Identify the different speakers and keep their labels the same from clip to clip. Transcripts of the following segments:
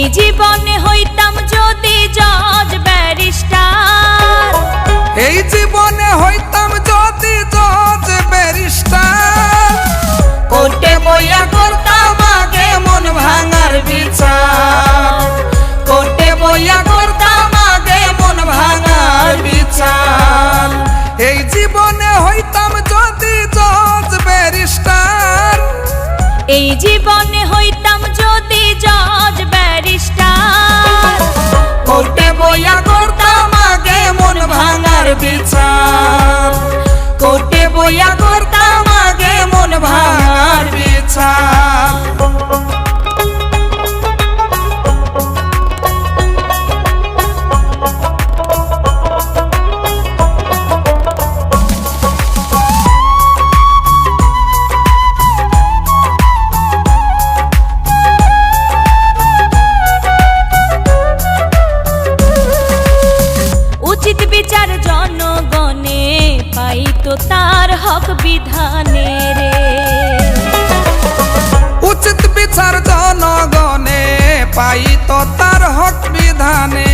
Speaker 1: এই জীবনে হইতাম যদি জজ ব্যারিস্টার। এই জীবনে হইতাম যদি জজ ব্যারিস্টার।
Speaker 2: কোর্টে বইয়া করতাম আগে মন ভাঙার বিচার। কোর্টে বইয়া করতাম আগে মন ভাঙার বিচার।
Speaker 1: এই জীবনে হইতাম যদি জজ ব্যারিস্টার।
Speaker 3: এই জীবনে হইতাম যদি জজ ব্যারিস্টার
Speaker 2: কোর্টে বইয়া
Speaker 1: পাই তো তার হক বিধানে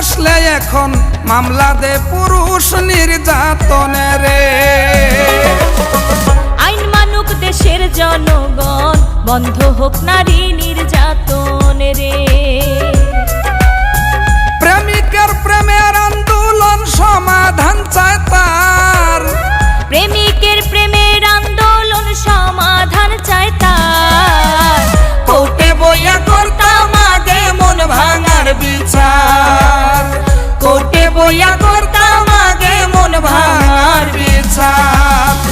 Speaker 1: কষলে এখন মামলা দে পুরুষ নির্যাতনে রে।
Speaker 3: আইন মানুক দেশের জনগণ, বন্ধ হোক নারী নির্যাতনে রে।
Speaker 2: ভাঙার বিচার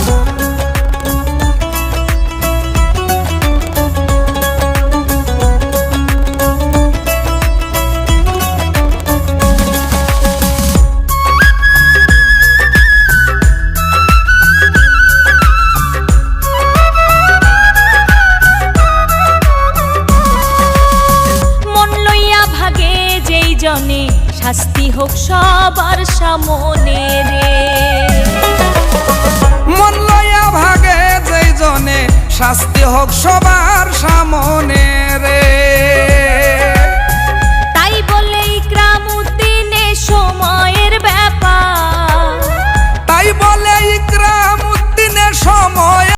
Speaker 3: শাস্তি হোক সবার সামনে রে।
Speaker 1: মন ভাগে যেই জনে শাস্তি হোক সবার সামনে রে।